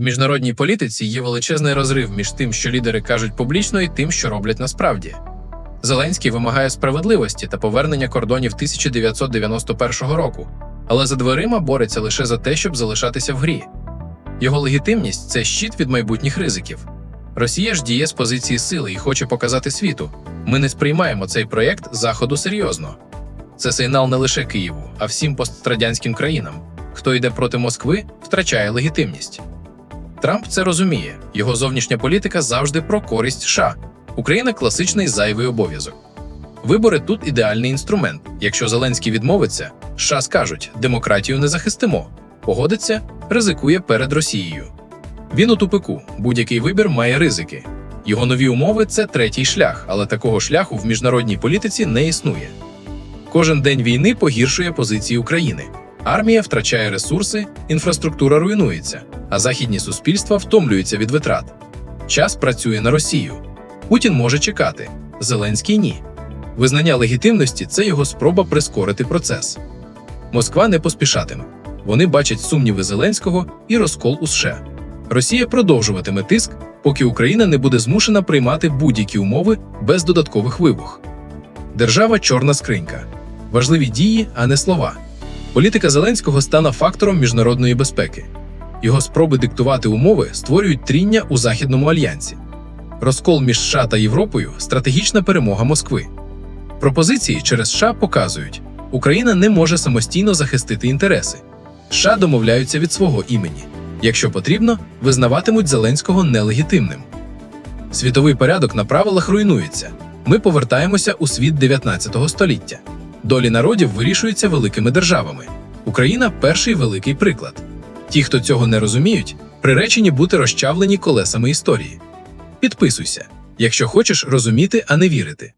В міжнародній політиці є величезний розрив між тим, що лідери кажуть публічно, і тим, що роблять насправді. Зеленський вимагає справедливості та повернення кордонів 1991 року, але за дверима бореться лише за те, щоб залишатися в грі. Його легітимність це щит від майбутніх ризиків. Росія ж діє з позиції сили і хоче показати світу. Ми не сприймаємо цей проєкт заходу серйозно. Це сигнал не лише Києву, а всім пострадянським країнам. Хто йде проти Москви, втрачає легітимність. Трамп це розуміє. Його зовнішня політика завжди про користь США. Україна класичний зайвий обов'язок. Вибори тут ідеальний інструмент. Якщо Зеленський відмовиться, США скажуть, демократію не захистимо. Погодиться, ризикує перед Росією. Він у тупику. Будь-який вибір має ризики. Його нові умови це третій шлях, але такого шляху в міжнародній політиці не існує. Кожен день війни погіршує позиції України. Армія втрачає ресурси, інфраструктура руйнується, а західні суспільства втомлюються від витрат. Час працює на Росію. Путін може чекати, Зеленський ні. Визнання легітимності це його спроба прискорити процес. Москва не поспішатиме. Вони бачать сумніви Зеленського і розкол у США. Росія продовжуватиме тиск, поки Україна не буде змушена приймати будь-які умови без додаткових вибух. Держава чорна скринька. Важливі дії, а не слова. Політика Зеленського стане фактором міжнародної безпеки. Його спроби диктувати умови створюють тріння у Західному альянсі. Розкол між США та Європою стратегічна перемога Москви. Пропозиції через США показують, Україна не може самостійно захистити інтереси. США домовляються від свого імені. Якщо потрібно, визнаватимуть Зеленського нелегітимним. Світовий порядок на правилах руйнується. Ми повертаємося у світ 19 століття. Долі народів вирішуються великими державами. Україна перший великий приклад. Ті, хто цього не розуміють, приречені бути розчавлені колесами історії. Підписуйся, якщо хочеш розуміти, а не вірити.